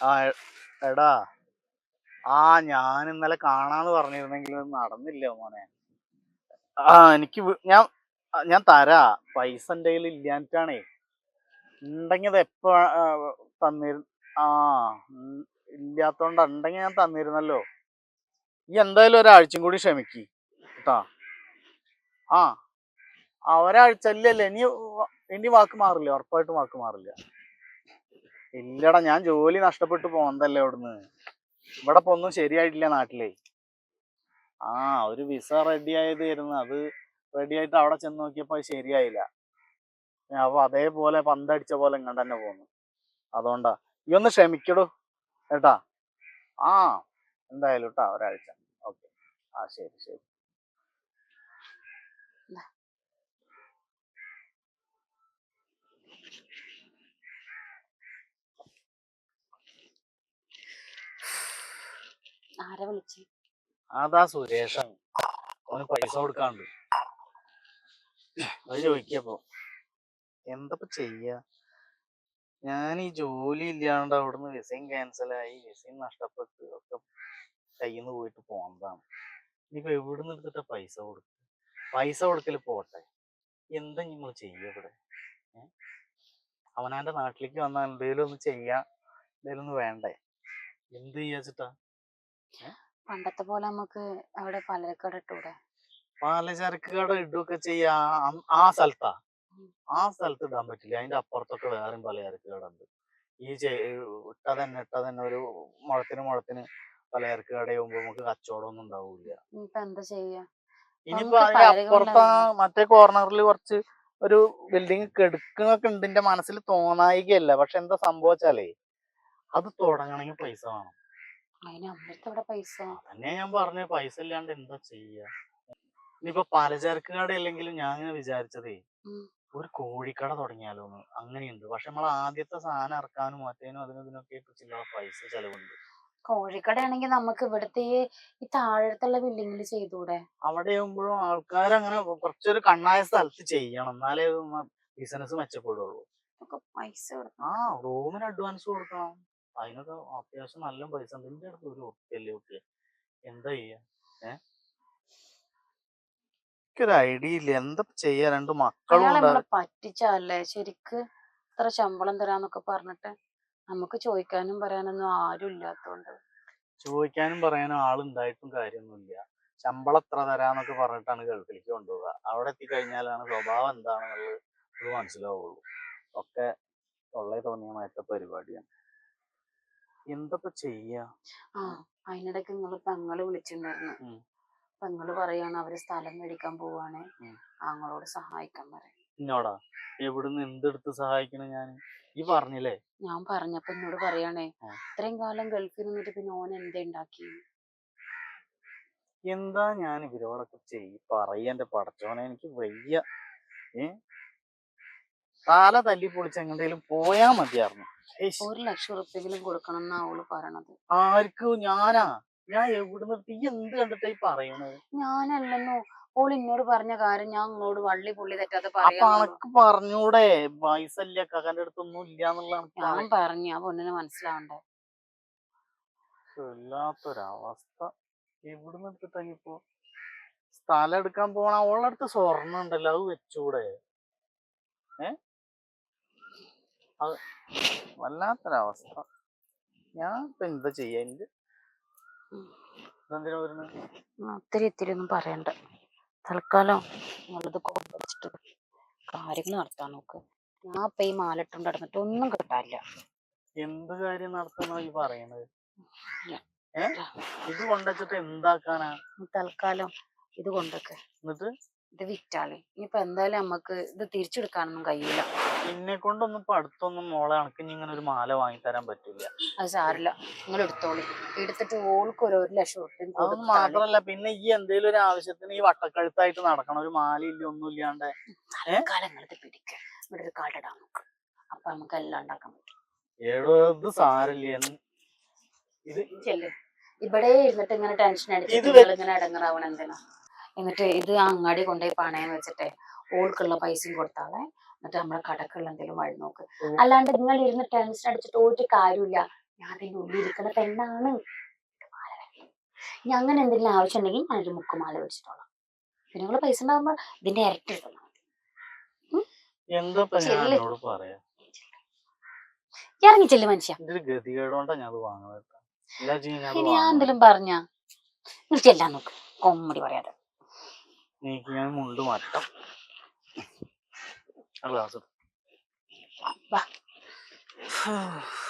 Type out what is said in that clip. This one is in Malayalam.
ആ എടാ. ആ ഞാൻ ഇന്നലെ കാണാന്ന് പറഞ്ഞിരുന്നെങ്കിൽ നടന്നില്ല മോനെ. ആ എനിക്ക് ഞാൻ ഞാൻ തരാ. പൈസ എന്റെ കയ്യിൽ ഇല്ലാഞ്ഞിട്ടാണേ. ഉണ്ടെങ്കിൽ അത് എപ്പോ തന്നിരു ആ ഇല്ലാത്തോണ്ട് ഉണ്ടെങ്കിൽ ഞാൻ തന്നിരുന്നല്ലോ. ഈ എന്തായാലും ഒരാഴ്ചയും കൂടി ക്ഷമിക്ക് കേട്ടാ. ആ ആ ഒരാഴ്ച ഇല്ലല്ലേ ഇനി ഇനി വാക്ക് മാറില്ല. ഉറപ്പായിട്ടും വാക്ക് മാറില്ല. ഇല്ലടാ ഞാൻ ജോലി നഷ്ടപ്പെട്ടു പോന്നതല്ലേ അവിടുന്ന്. ഇവിടെ ഒന്നും ശരിയായിട്ടില്ല നാട്ടിലേ. ആ ഒരു വിസ റെഡി ആയത് വരുന്നു അത് റെഡി ആയിട്ട് അവിടെ ചെന്ന് നോക്കിയപ്പോ അത് ശരിയായില്ല. അപ്പൊ അതേപോലെ പന്തടിച്ച പോലെ ഇങ്ങോട്ട് തന്നെ പോന്നു. അതുകൊണ്ടാ. ഈ ഒന്ന് ക്ഷമിക്കടോ കേട്ടാ ആ എന്തായാലും കേട്ടാ ഒരാഴ്ച. ഓക്കെ. ആ ശരി ശരി. ആരാ അതാ സുരേഷൻ അവന് പൈസ കൊടുക്കാണ്ട് അത് ചോദിക്കപ്പോ എന്തപ്പോ ചെയ്യാ? ഞാൻ ഈ ജോലി ഇല്ലാണ്ട് അവിടുന്ന് വിസയും ക്യാൻസലായി വിസയും നഷ്ടപ്പെട്ട് ഒക്കെ കയ്യിൽ നിന്ന് പോയിട്ട് പോന്നതാണ്. ഇനിയിപ്പോ എവിടുന്ന് എടുത്തിട്ട് പൈസ കൊടുക്കും? പൈസ കൊടുക്കൽ പോട്ടെ. എന്താ നിങ്ങൾ ചെയ്യുക ഇവിടെ? അവനാന്റെ നാട്ടിലേക്ക് വന്നാൽ എന്തേലും ഒന്ന് ചെയ്യാ എന്തേലും ഒന്ന് വേണ്ടേ? എന്ത് ചെയ്യാച്ചിട്ടാ പണ്ടത്തെ പോലെ നമുക്ക് അവിടെ പലചരക്കട ഇട്ടൂടെ? പലചരക്ക് കട ഇടുകയൊക്കെ ചെയ്യാ അം- ആ സ്ഥലത്താ? ആ സ്ഥലത്ത് ഇടാൻ പറ്റില്ല. അതിന്റെ അപ്പുറത്തൊക്കെ വേറെയും പലചരക്ക് കട ഉണ്ട്. ഈ ചെ- ഇട്ട തന്നെ ഇട്ട തന്നെ ഒരു മുഴത്തിന് മുഴത്തിന് പലചരക്ക് കടയാകുമ്പോ നമുക്ക് കച്ചവടം ഒന്നും ഉണ്ടാവൂല ഇനിയിപ്പൊ എന്താ ചെയ്യാ? ഇനിയിപ്പോ നമുക്ക് അതിന്റെ അപ്പുറത്ത് മറ്റേ കോർണറിൽ കുറച്ച് ഒരു ബിൽഡിങ് കെടുക്കുന്നൊക്കെ ഉണ്ട്. എന്റെ മനസ്സിൽ തോന്നായികയല്ല. പക്ഷെ എന്താ സംഭവിച്ചാലേ അത് തുടങ്ങണമെങ്കിൽ പൈസ വേണം. അതന്നെ ഞാൻ പറഞ്ഞ പൈസ ഇല്ലാണ്ട് എന്താ ചെയ്യാ? ഇനിയിപ്പോ പലചരക്ക് കട ഇല്ലെങ്കിലും ഞാൻ ഇങ്ങനെ വിചാരിച്ചതേ ഒരു കോഴിക്കട തുടങ്ങിയാലോന്ന്. അങ്ങനെയുണ്ട്. പക്ഷെ നമ്മൾ ആദ്യത്തെ സാധനം ഇറക്കാനും മറ്റേനും അതിനും ഇതിനൊക്കെ ചില പൈസ ചെലവുണ്ട്. കോഴിക്കടയാണെങ്കിൽ നമുക്ക് ഇവിടുത്തെ ഈ താഴത്തുള്ള ബിൽഡിങ്ങിൽ ചെയ്തൂടെ? അവിടെ ആകുമ്പോഴും ആൾക്കാർ അങ്ങനെ കുറച്ചൊരു കണ്ണായ സ്ഥലത്ത് ചെയ്യണം. എന്നാലേ ബിസിനസ് മെച്ചപ്പെടുള്ളൂ. പൈസ ആ റൂമിന് അഡ്വാൻസ് കൊടുക്കണം. അതിനൊക്കെ അത്യാവശ്യം നല്ല പൈസ ഉണ്ട്. അടുത്ത് ഒരു ഉറുപ്പിയല്ലേ കുട്ടിയെ? എന്താ ചെയ്യാ? ഏ? എനിക്കൊരു ഐഡിയ ഇല്ല. എന്താ ചെയ്യാ? രണ്ട് മക്കളും അയാളെ നമ്മളെ പറ്റിച്ചല്ലേ ശരിക്ക് ഇത്ര ശമ്പളം തരാന്നൊക്കെ പറഞ്ഞിട്ട് നമുക്ക് ചോദിക്കാനും പറയാനൊന്നും ആരും ഇല്ലാത്തോണ്ട്. ചോദിക്കാനും പറയാനും ആളുണ്ടായിട്ടും കാര്യമൊന്നുമില്ല. ശമ്പളം എത്ര തരാന്നൊക്കെ പറഞ്ഞിട്ടാണ് ഗൾഫിലേക്ക് കൊണ്ടുപോവുക. അവിടെ എത്തിക്കഴിഞ്ഞാലാണ് സ്വഭാവം എന്താണെന്നുള്ളത് ഇത് മനസ്സിലാവുള്ളൂ. ഒക്കെ തൊള്ളേ തോന്നിയ മറ്റ പരിപാടിയാണ്. എന്തപ്പോ ചെയ്യാ? ആ അതിനിടയ്ക്ക് നിങ്ങൾ പെങ്ങൾ വിളിച്ചിട്ടുണ്ടായിരുന്നു. പെങ്ങൾ പറയാണ് അവർ സ്ഥലം മേടിക്കാൻ പോവാണ്. ആങ്ങളോട് സഹായിക്കാൻ പറയും. എന്നോടാ എവിടുന്ന് എന്തെടുത്ത് സഹായിക്കണം ഞാൻ ഈ പറഞ്ഞില്ലേ? ഞാൻ പറഞ്ഞപ്പോ എന്നോട് പറയാണേ. ഇത്രയും കാലം ഗൾഫിൽ നിന്നിട്ട് പിന്നെ ഓൻ എന്തേ ഉണ്ടാക്കി എന്താ ഞാൻ ഇവരോടൊക്കെ ചെയ് പറയ എന്റെ പടച്ചോനെ എനിക്ക് വയ്യ. ഏ? തല തല്ലി പൊളിച്ച് എങ്ങനെയും പോയാ മതിയായിരുന്നു. ഒരു ലക്ഷം ഉറുപ്പെങ്കിലും കൊടുക്കണം എന്നാ അവൾ പറയണത്. ആർക്കും? ഞാനാ? ഞാൻ എവിടുന്ന്? തീ എന്ത് കണ്ടിട്ടായി പറയണത്? ഞാനല്ലെന്നോ. ഓൾ ഇന്നോട് പറഞ്ഞ കാര്യം ഞാൻ ഇങ്ങോട് വള്ളി പുള്ളി തെറ്റാതെ അപ്പൊ അനക്ക് പറഞ്ഞൂടെ. വയസ്സല്ല കകന്റെ അടുത്തൊന്നും ഇല്ല ഞാൻ പറഞ്ഞു. ആ പൊന്നിന് മനസ്സിലാവണ്ടേ. വല്ലാത്തൊരവസ്ഥ. എവിടുന്ന് എടുത്തിട്ടാ ഇപ്പൊ? സ്ഥലം എടുക്കാൻ പോണ? അവളടുത്ത് സ്വർണ സ്വർണം ഉണ്ടല്ലോ അത് വെച്ചൂടെ? ഏ? അത് വല്ലാത്തൊരവസ്ഥ. ഞാൻ ഇപ്പൊ എന്താ ചെയ്യാ. വരുന്നത് ഒത്തിരി ഇത്തിരി ഒന്നും പറയണ്ട. തൽക്കാലം കാര്യങ്ങൾ നടത്താൻ നോക്ക്. ഞാൻ ഇപ്പൊ ഈ മാലിട്ടുകൊണ്ട് കിടന്നിട്ട് ഒന്നും കിട്ടാനില്ല. എന്ത് കാര്യം നടത്തുന്ന ഈ പറയണത് ഏ? ഇത് കൊണ്ടുവച്ചിട്ട് എന്താക്കാനാ? തൽക്കാലം ഇത് കൊണ്ടൊക്കെ എന്നിട്ട്? ഇത് വിറ്റാളി. ഇനിയിപ്പൊ എന്തായാലും നമ്മക്ക് ഇത് തിരിച്ചെടുക്കാനൊന്നും കഴിയില്ല. എന്നെ കൊണ്ടൊന്നും ഇപ്പൊ അടുത്തൊന്നും മോളെ കണക്ക് ഇങ്ങനെ ഒരു മാല വാങ്ങിത്തരാൻ പറ്റില്ല. അത് സാരില്ല. നിങ്ങൾ എടുത്തോളി. എടുത്തിട്ട് ഓൾക്ക് ഒരു ഒരു ലക്ഷം ഉറുപ്പ്യം അതൊന്നും മാത്രല്ല പിന്നെ ഈ എന്തേലും ഒരു ആവശ്യത്തിന് ഈ വട്ടക്കഴുത്തായിട്ട് നടക്കണം. ഒരു മാല ഇല്ല ഒന്നും ഇല്ലാണ്ട്. തൽക്കാലം നിങ്ങളിത് പിടിക്ക. ഇവിടെ ഒരു കാട്ടിടാൻ നോക്ക് അപ്പൊ നമുക്ക് എല്ലാം ഉണ്ടാക്കാൻ പറ്റും. ഏടോ ഇത് സാരില്ല. ഇത് ചെല്ല്. ഇവിടെ ഇരുന്നിട്ട് ഇങ്ങനെ ടെൻഷൻ അടിച്ചിട്ട് ഇങ്ങനെ ഇടങ്ങറാവണം എന്തിനാ? എന്നിട്ട് ഇത് അങ്ങാടി കൊണ്ടുപോയി പണയം വെച്ചിട്ടേ ഓൾക്കുള്ള പൈസയും കൊടുത്താളെ. എന്നിട്ട് നമ്മളെ കടക്കുള്ള എന്തെങ്കിലും വഴി നോക്ക്. അല്ലാണ്ട് നിങ്ങൾ ഇരുന്ന് ടെൻഷൻ അടിച്ചിട്ട് ഒരു കാര്യമില്ല ഞാൻ അതിന്റെ ഉള്ളിൽ ഇരിക്കുന്ന പെണ്ണാണ്. ഇനി അങ്ങനെ എന്തെങ്കിലും ആവശ്യം ഉണ്ടെങ്കിൽ ഞാനൊരു മുക്കുമാല വെച്ചിട്ടോളാം പിന്നെ നിങ്ങൾ പൈസ ഉണ്ടാകുമ്പോൾ ഇതിന്റെ ഇരട്ടി എടുക്കണം എന്താ പറയാ? ഇറങ്ങി ചെല്ലു മനുഷ്യ. ഇനി ഞാൻ. എന്തെങ്കിലും പറഞ്ഞ? ചെല്ലാൻ നോക്ക്. കോമഡി പറയാതെ. എനിക്ക് ഞാൻ മുണ്ട് മാറ്റാം. ആ ഗ്ലാസ് വാ. എടു.